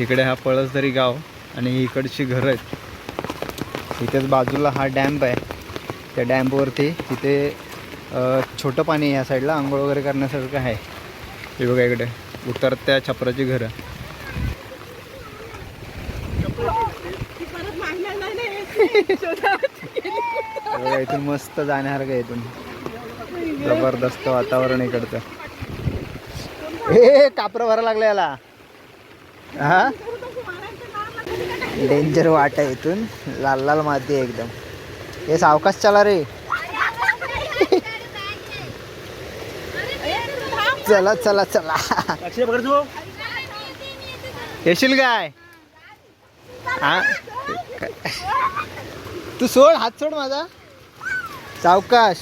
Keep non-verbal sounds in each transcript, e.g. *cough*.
इकडे हा पळसदरी गाव आणि इकडची घरं आहेत. इथेच बाजूला हा डॅम्प आहे. त्या डॅम्पवरती तिथे छोटं पाणी आहे या साईडला आंघोळ वगैरे करण्यासारखं आहे. हे बघा इकडे उतरत्या छपराची घरं. बघा इथून मस्त जाण्यासारखं आहे इथून. जबरदस्त वातावरण इकडचं. हे कापरं भरा लागलं याला. हा? डेंजर वाट आहे इथून. लाल लाल माती आहे एकदम. हे सावकाश चला रे. चला चला चला. येशील काय? हा? तू सोड हात सोड माझा. सावकाश.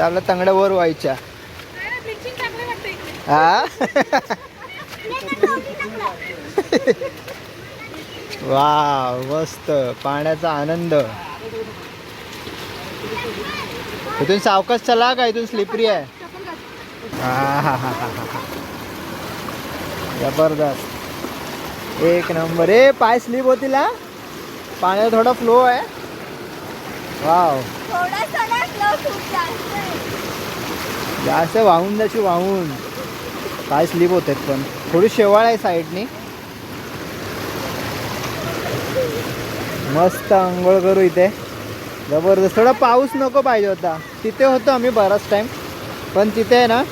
आपल्या तंगड्या वर व्हायच्या. हा? वा मस्त. पाण्याचा आनंद. इथून सावकाश चला का? इथून स्लिपरी आहे. हा हा हा हा हा जबरदस्त. एक नंबर. ए पाय स्लिप होतील हा? पाण्याचा थोडा फ्लो आहे. वाव. जास्त वाहून जाशी वाहून. काय स्लिप होत आहेत पण. थोडी शेवाळ आहे साईडनी. मस्त आंघोळ करू इथे. जबरदस्त. थोडा पाऊस नको पाहिजे होता. तिथे होतो आम्ही बराच टाईम पण तिथे आहे ना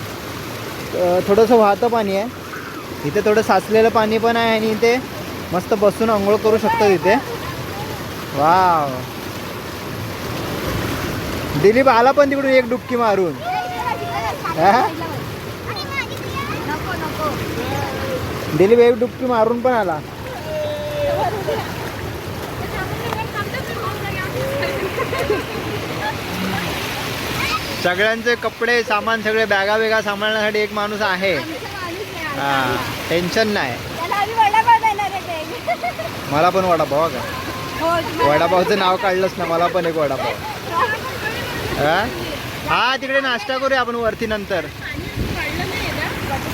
थोडंसं वाहतं पाणी आहे. इथे थोडं साचलेलं पाणी पण आहे आणि इथे मस्त बसून आंघोळ करू शकतो तिथे. वाव. दिलीप आला पण तिकडून एक डुबकी मारून हा? नको नको दिलीप एक डुबकी मारून पण आला. सगळ्यांचे कपडे सामान सगळे बॅगा वेगा सांभाळण्यासाठी एक माणूस आहे. हा टेन्शन नाही. मला पण वडापाव का? हो, वडापावचं नाव काढलंच ना मला पण एक वडापाव. हा? हा तिकडे नाश्ता करूया आपण वरती नंतर.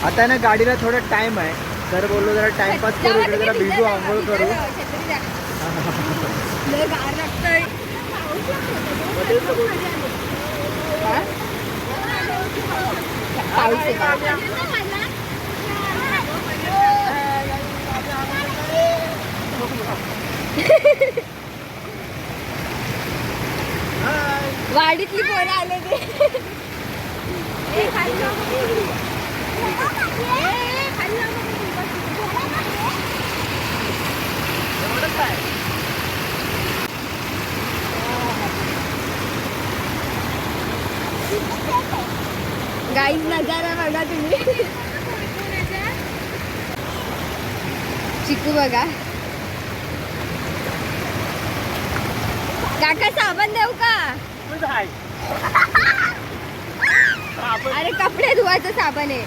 आता ना गाडीला थोडा टाइम आहे. तर बोललो जरा टाइमपास करू इकडे जरा भिजू आंघोळ करू. पाऊस आहे. वाडीतली पोरं आले ते ए, खाली जाऊ नको. ए, खाली जाऊ नको. गाईज नजारा बघा तुम्ही. चिकू बघा. काका साबण देऊ का? अरे कपडे धुवायचं साबण आहे.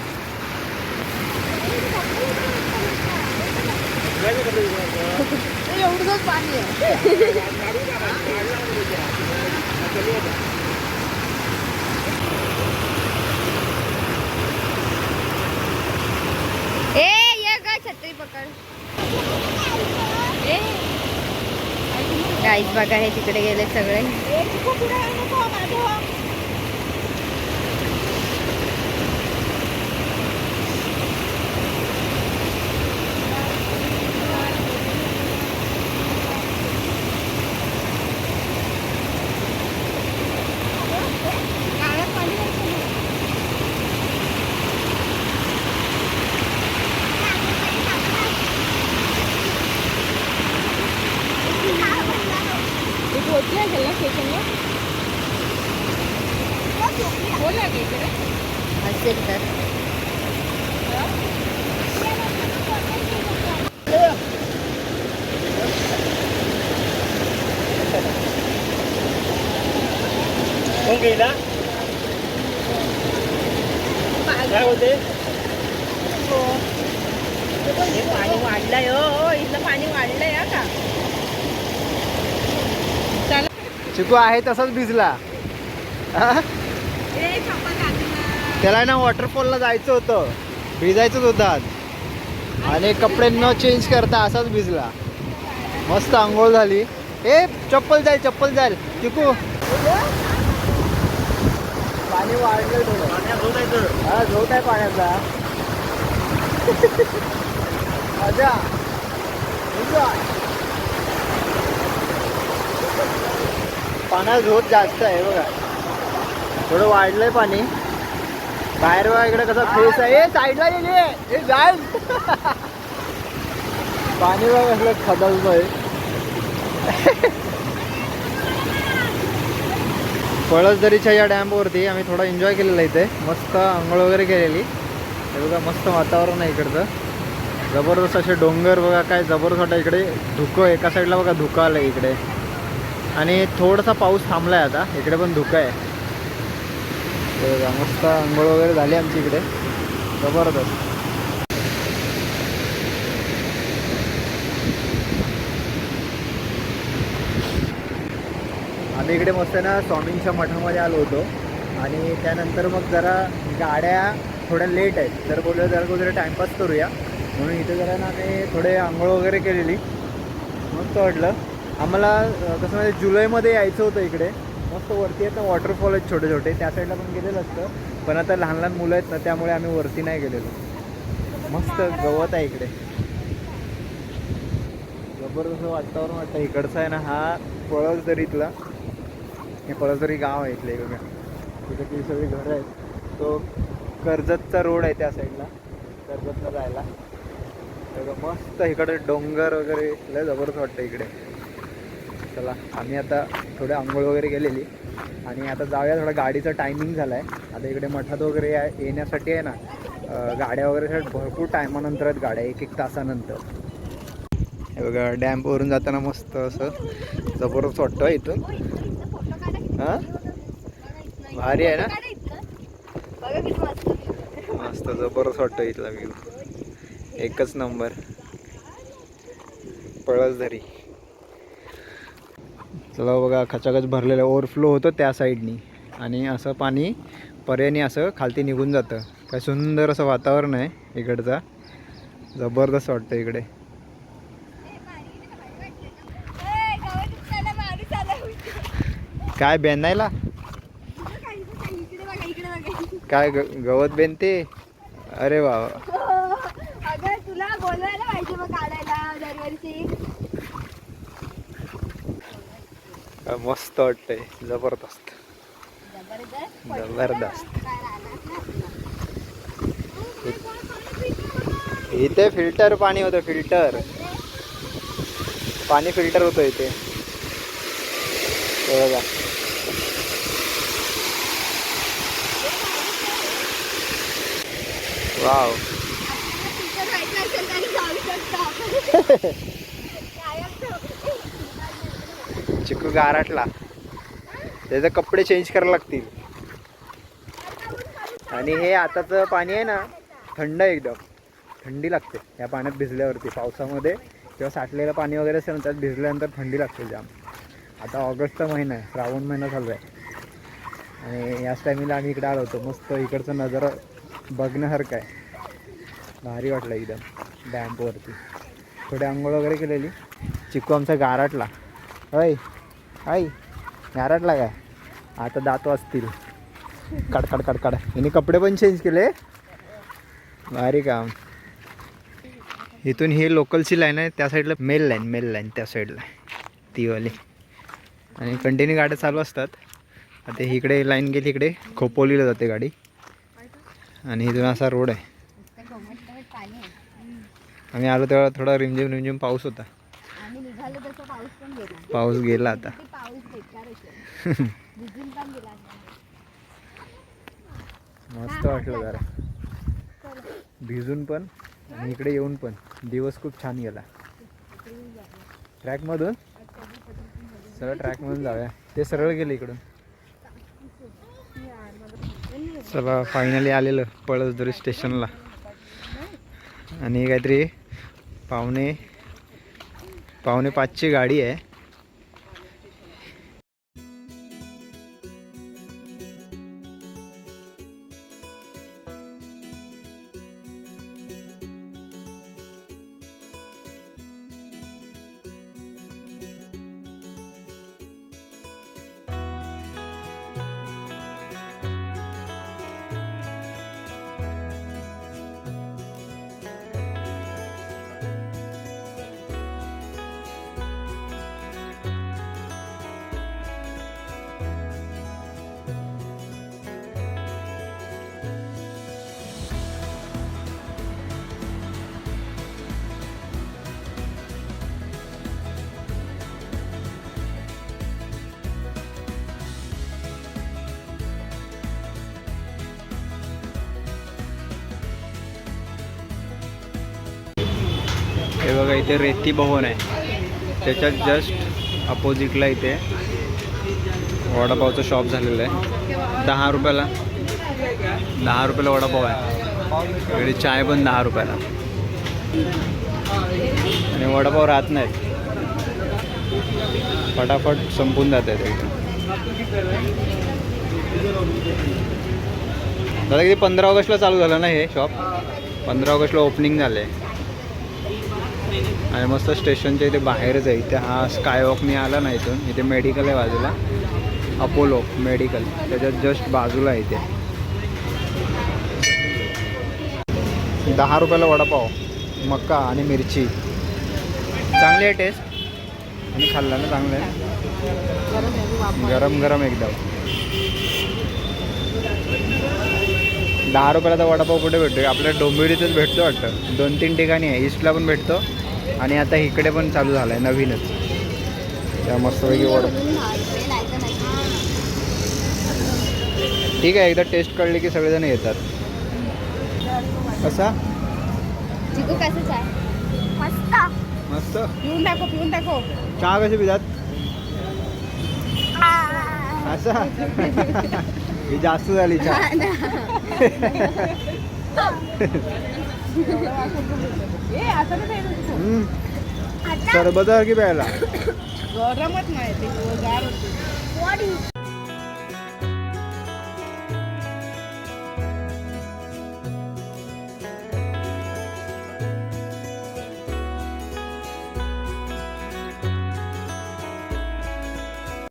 एवढंच पाणी आहे ए ये ग छत्री पकड ए गाईज बघा हे तिकडे गेले सगळे. असेल तर काय होते पाणी वाढलंय हो इथलं पाणी वाढलंय हा का चिकू आहे तसाच भिजला. हा? त्याला ना वॉटरफॉलला जायचं होतं. भिजायचंच होतं आज. आणि कपडे न चेंज करता असाच भिजला. मस्त आंघोळ झाली. ए चप्पल जाईल चप्पल जाईल चिकू. पाणी वाढलं थोडं. हा झोत आहे पाण्याचा. मजा Enjoy. पाण्यात झोत जास्त आहे बघा. थोडं वाढलंय पाणी. बाहेर बघा इकडे कसा फेस आहे. साईडला गेली. हे जाय. *laughs* पाणी बघा कसलं खदलतोय. *laughs* पळसदरीच्या या डॅमवरती आम्ही थोडा एन्जॉय केलेला इथे. मस्त आंघोळ वगैरे केलेली. हे बघा मस्त वातावरण आहे इकडचं. जबरदस्त असे डोंगर बघा काय जबरदस्त वाटतं. इकडे धुकं एका साईडला बघा धुकं आलं इकडे. आणि थोडासा पाऊस थांबला आहे आता. इकडे पण धुकं आहे. मस्त आंघोळ वगैरे झाली आमची इकडे. जबरदस्त. आम्ही इकडे मस्त ना स्वामींच्या मठामध्ये आलो होतो. आणि त्यानंतर मग जरा गाड्या थोड्या लेट आहेत. तर बोललो जरा कुठे टाईमपास करूया. म्हणून इथे जरा ना आम्ही थोडे आंघोळ वगैरे केलेली. मस्त वाटलं. आम्हाला कसं म्हणजे जुलैमध्ये यायचं होतं इकडे. मस्त वरती आहेत ना वॉटरफॉल आहेत छोटे छोटे. त्या साईडला पण गेलेलं असतं. पण आता लहान लहान मुलं आहेत ना त्यामुळे आम्ही वरती नाही गेलेलो. मस्त गवत आहे इकडे. जबरदस्त वातावरण वाटतं इकडचं आहे ना हा पळसदरीतला हे पळसदरी गाव आहे इथले वेगळ्या तिथे ती सगळी घरं आहेत. तो कर्जतचा रोड आहे त्या साईडला कर्जतला जायला. तर मस्त इकडे डोंगर वगैरे. लय जबरदस्त वाटतं इकडे. चला आम्ही आता थोडे आंघोळ वगैरे गेलेली आणि आता जाऊया थोडा गाडीचा टायमिंग झाला आहे आता इकडे मठात वगैरे येण्यासाठी आहे ना गाड्या वगैरे भरपूर टायमानंतर आहेत गाड्या एक एक तासानंतर. हे बघा डॅम्पवरून जाताना मस्त असं जबरदस्त वाटतं इथून. हां? भारी आहे ना? मस्त मस्त जबरदस्त वाटतं इथला व्ह्यू एकच नंबर पळसधरी. चला बघा खचाखच भरलेलं ओव्हरफ्लो होतं त्या साईडनी आणि असं पाणी पर्यानी असं खालती निघून जातं. काय सुंदर असं वातावरण आहे इकडचा. जबरदस्त वाटतं इकडे. काय बेंदायला. काय ग गवत बेनते अरे वा वा. अगं तुला बोलवायला पाहिजे मग काढायला दरवर्षी काय मस्त वाटतंय. जबरदस्त. जबरदस्त. इथे फिल्टर पाणी होतं फिल्टर. पाणी फिल्टर होतं इथे. बघा. वाव *laughs* *laughs* टीचर व्हायचं असेल तरी जाऊ शकतो आपण. कायम ठेव. चिकू गारटला. त्याचे कपडे चेंज करायला लागतील. आणि हे आताचं पाणी आहे ना थंड आहे एकदम. थंडी लागते या पाण्यात भिजल्यावरती. पावसामध्ये किंवा साठलेलं पाणी वगैरे असेल ना त्यात भिजल्यानंतर थंडी लागते जाम. आता ऑगस्टचा महिना आहे श्रावण महिना चालू आहे. आणि याच टायमिंगला आम्ही इकडे आलो होतो. मस्त इकडचं नजारा बघण्यासारखं आहे. भारी वाटलं एकदम डॅम्पवरती थोडी आंघोळ वगैरे केलेली. चिकू आमचा गाराटला. होय. आई गाराटला काय? आता दात वाजतील. कडकड कडकड यांनी कपडे पण चेंज केले. भारी काम. इथून ही लोकलची लाईन आहे त्या साईडला मेल लाईन मेल लाईन त्या साईडला ती वाली. आणि कंटिन्यू गाड्या चालू असतात. आता इकडे लाईन गेली इकडे खोपोलीला जाते गाडी. आणि इथून असा रोड आहे. आम्ही आलो तेव्हा थोडा रिमझिम रिमझिम पाऊस होता. पाऊस गेला आता किती पाऊस बेकार असेल भिजून पण गेला मस्त वाटलं जरा. भिजून पण आणि इकडे येऊन पण. दिवस खूप छान गेला. ट्रॅकमधून? सरळ ट्रॅकमधून जाऊया. ते सरळ गेले इकडून. चला फायनली आलेलं पळसदुरी स्टेशनला. आणि काहीतरी पावणे पावणे पाचची गाडी आहे. हे बघा इथे रेती भवन आहे. त्याच्यात जस्ट अपोजिटला इथे वडापावचं शॉप झालेलं आहे. दहा रुपयाला. दहा रुपयाला वडापाव आहे. इकडे चाय पण दहा रुपयाला. आणि वडापाव राहत नाहीत. फटाफट संपून जात आहेत दादा किती पंधरा ऑगस्टला चालू झालं ना हे शॉप पंधरा ऑगस्टला ओपनिंग झालं आहे आणि मस्त स्टेशनच्या इथे बाहेरच आहे. इथे हा स्कायवॉकनी आला ना इथून इथे मेडिकल आहे बाजूला. अपोलो मेडिकल त्याच्यात जस्ट बाजूला आहे इथे दहा रुपयाला वडापाव मक्का आणि मिरची. चांगली आहे टेस्ट आणि खाल्ला ना चांगलं आहे. गरम गरम एकदम. दहा रुपयाला तर वडापाव कुठे भेटतो आपल्या डोंबिवलीतच भेटतो वाटतं. दोन तीन ठिकाणी आहे. ईस्टला पण भेटतो. आणि आता इकडे पण चालू झालं आहे नवीनच. त्या मस्तपैकी वडा ठीक आहे एकदा टेस्ट कळली की सगळेजण येतात. कसा? चिकू कसं चाय? मस्त. मस्त? पिऊन दाखव पिऊन दाखव. चहा कशी पितात? असा? ही जास्त झाली चहा. *laughs* सरबत सारखी प्यायला? गरमच नाही ते गार होते.